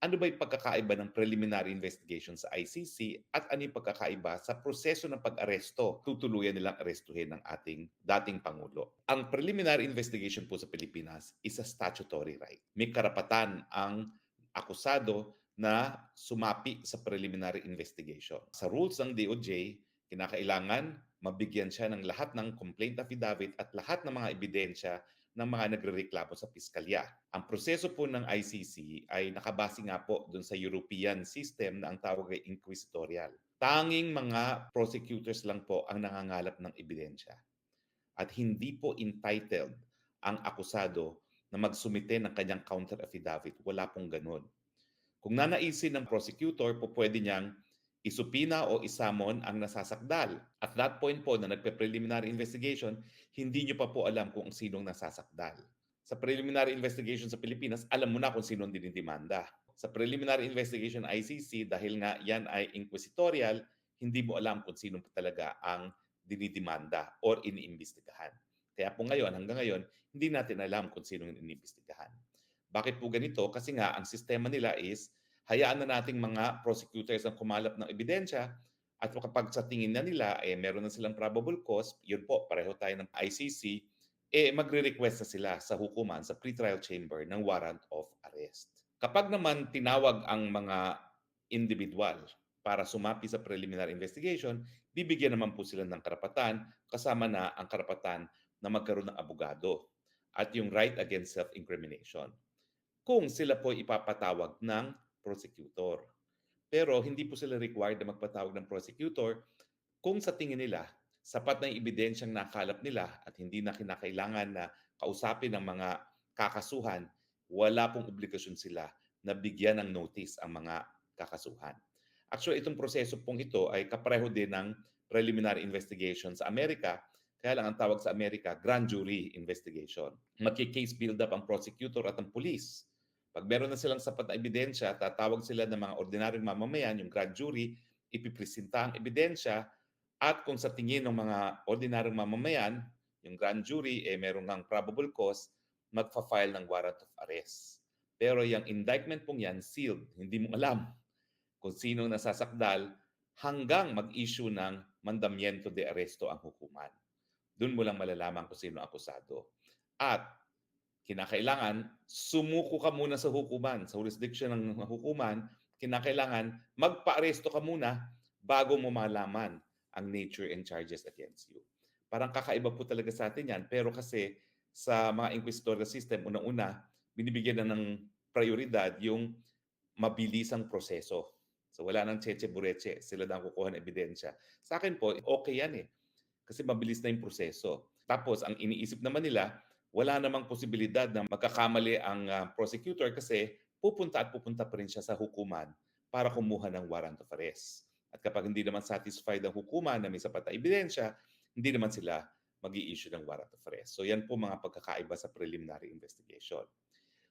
ano ba yung pagkakaiba ng preliminary investigation sa ICC at ano yung pagkakaiba sa proseso ng pag-aresto tutuluyan nilang arestuhin ng ating dating Pangulo. Ang preliminary investigation po sa Pilipinas is a statutory right. May karapatan ang akusado na sumapi sa preliminary investigation. Sa rules ng DOJ, kinakailangan mabigyan siya ng lahat ng complaint affidavit at lahat ng mga ebidensya ng mga nagrereklamo sa piskalya. Ang proseso po ng ICC ay nakabase nga po dun sa European system na ang tawag ay inquisitorial. Tanging mga prosecutors lang po ang nangangalap ng ebidensya. At hindi po entitled ang akusado na magsumite ng kanyang counter affidavit. Wala pong ganun. Kung nanaisin ng prosecutor, po pwede niyang isupina o isamon ang nasasakdal. At that point po na nagpe-preliminary investigation, hindi nyo pa po alam kung sinong nasasakdal. Sa preliminary investigation sa Pilipinas, alam mo na kung sinong dinidemanda. Sa preliminary investigation ICC, dahil nga yan ay inquisitorial, hindi mo alam kung sino talaga ang dinidemanda or iniimbestigahan. Kaya po ngayon, hanggang ngayon, hindi natin alam kung sino ang iniimbestigahan. Bakit po ganito? Kasi nga, ang sistema nila is, hayaan na nating mga prosecutors ang kumalap ng ebidensya at kapag sa tingin na nila, eh, meron na silang probable cause, yun po, pareho tayo ng ICC, eh, magre-request na sila sa hukuman, sa pretrial chamber ng warrant of arrest. Kapag naman tinawag ang mga individual para sumapi sa preliminary investigation, bibigyan naman po sila ng karapatan kasama na ang karapatan na magkaroon ng abogado at yung right against self-incrimination kung sila po ipapatawag ng prosecutor. Pero hindi po sila required na magpatawag ng prosecutor kung sa tingin nila sapat na yung ebidensyang nakalap nila at hindi na kinakailangan na kausapin ng mga kakasuhan, wala pong obligasyon sila na bigyan ng notice ang mga kakasuhan. Actually, itong proseso pong ito ay kapareho din ng preliminary investigation sa Amerika. Kaya lang ang tawag sa Amerika, grand jury investigation. Magki-case build up ang prosecutor at ang police. Pag meron na silang sapat na ebidensya, tatawag sila ng mga ordinaryong mamamayan, yung grand jury, ipipresenta ang ebidensya at kung sa tingin ng mga ordinaryong mamamayan, yung grand jury, eh meron ng probable cause, magfa-file ng warrant of arrest. Pero yung indictment pong yan, sealed. Hindi mo alam kung sino nasasakdal hanggang mag-issue ng mandamiento de arresto ang hukuman. Doon mo lang malalaman kung sino akusado. At kinakailangan sumuko ka muna sa hukuman, sa jurisdiction ng hukuman, kinakailangan magpa-aresto ka muna bago mo malaman ang nature and charges against you. Parang kakaiba po talaga sa atin yan, pero kasi sa mga inquisitorial system, unang-una, binibigyan na ng prioridad yung mabilisang proseso. So wala nang cheche bureche, sila na ang kukuha ng ebidensya. Sa akin po, okay yan eh. Kasi mabilis na yung proseso. Tapos ang iniisip naman nila, wala namang posibilidad na magkakamali ang uh, prosecutor kasi pupunta at pupunta pa rin siya sa hukuman para kumuha ng warrant of arrest. At kapag hindi naman satisfied ang hukuman na may sapat na ebidensya, hindi naman sila mag issue ng warrant of arrest. So yan po mga pagkakaiba sa preliminary investigation.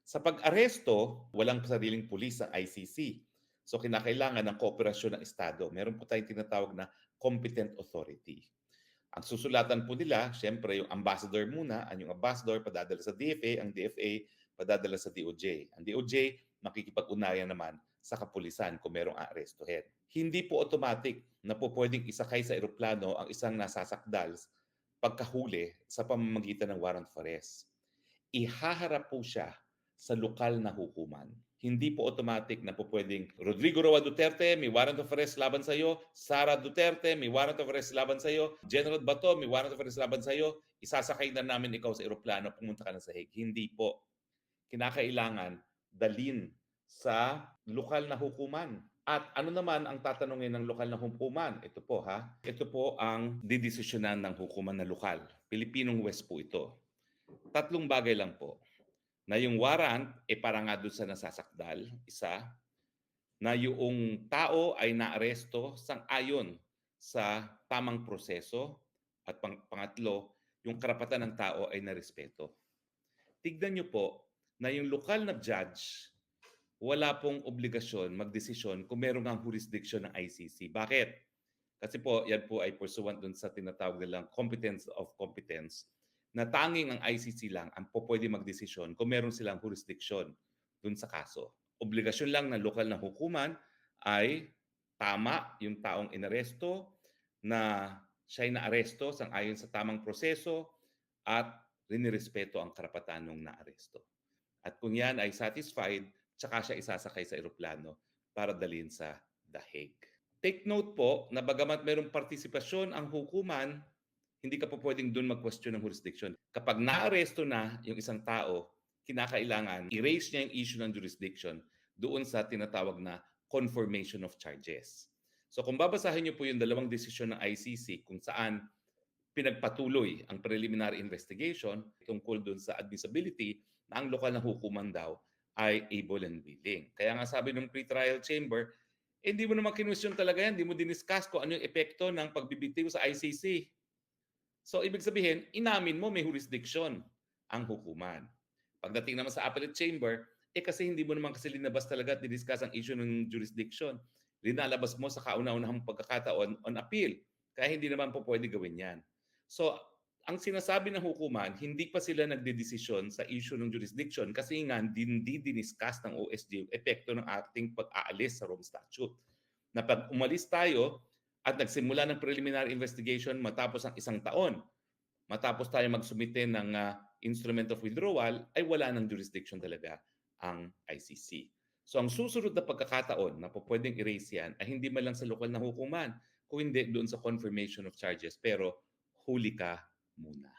Sa pag-aresto, walang sariling pulis ang ICC. So kinakailangan ng kooperasyon ng Estado. Meron po tayong tinatawag na competent authority. Ang susulatan po nila, syempre yung ambassador muna, ang yung ambassador padadala sa DFA, ang DFA padadala sa DOJ. Ang DOJ makikipag-unayan naman sa kapulisan kung merong aarestuhin. Hindi po automatic na po pwedeng isakay sa eroplano ang isang nasasakdal pagkahuli sa pamamagitan ng warrant of arrest. Ihaharap po siya sa lokal na hukuman. Hindi po automatic na po pwedeng Rodrigo Roa Duterte, may warrant of arrest laban sa iyo. Sara Duterte, may warrant of arrest laban sa iyo. General Bato, may warrant of arrest laban sa iyo. Isasakay na namin ikaw sa eroplano, pumunta ka na sa Hague. Hindi po. Kinakailangan dalin sa lokal na hukuman. At ano naman ang tatanungin ng lokal na hukuman? Ito po ha. Ito po ang didesisyonan ng hukuman na lokal. Pilipinong West po ito. Tatlong bagay lang po na yung warrant e eh, para nga doon sa nasasakdal, isa, na yung tao ay naaresto sang ayon sa tamang proseso at pang, pangatlo, yung karapatan ng tao ay narespeto. Tignan niyo po na yung lokal na judge wala pong obligasyon magdesisyon kung meron ng jurisdiction ng ICC. Bakit? Kasi po, yan po ay pursuant dun sa tinatawag nilang competence of competence na tanging ang ICC lang ang pwede magdesisyon kung meron silang jurisdiction dun sa kaso. obligasyon lang ng lokal na hukuman ay tama yung taong inaresto, na siya'y naaresto sang-ayon sa tamang proseso at rinirespeto ang karapatan ng naaresto. At kung yan ay satisfied, tsaka siya isasakay sa eroplano para dalhin sa The Hague. Take note po na bagamat mayroong partisipasyon ang hukuman, hindi ka po pwedeng doon mag-question ng jurisdiction. Kapag naaresto na yung isang tao, kinakailangan i-raise niya yung issue ng jurisdiction doon sa tinatawag na confirmation of charges. So kung babasahin niyo po yung dalawang desisyon ng ICC kung saan pinagpatuloy ang preliminary investigation tungkol doon sa admissibility na ang lokal na hukuman daw ay able and willing. Kaya nga sabi ng pre-trial chamber, eh, hindi mo naman kinwestiyon talaga yan, hindi mo diniscuss kung ano yung epekto ng pagbibitiw sa ICC. So ibig sabihin, inamin mo may jurisdiction ang hukuman. Pagdating naman sa appellate chamber, eh kasi hindi mo naman kasi linabas talaga at didiscuss ang issue ng jurisdiction. Linalabas mo sa kauna-unahang pagkakataon on appeal. Kaya hindi naman po pwede gawin yan. So, ang sinasabi ng hukuman, hindi pa sila nagdedesisyon sa issue ng jurisdiction kasi nga hindi diniscuss ng OSG yung epekto ng ating pag-aalis sa Rome Statute. Na pag umalis tayo at nagsimula ng preliminary investigation matapos ang isang taon, matapos tayo magsumite ng uh, instrument of withdrawal, ay wala ng jurisdiction talaga ang ICC. So ang susunod na pagkakataon na po pwedeng erase yan ay hindi man lang sa lokal na hukuman, kung hindi doon sa confirmation of charges, pero huli ka muna.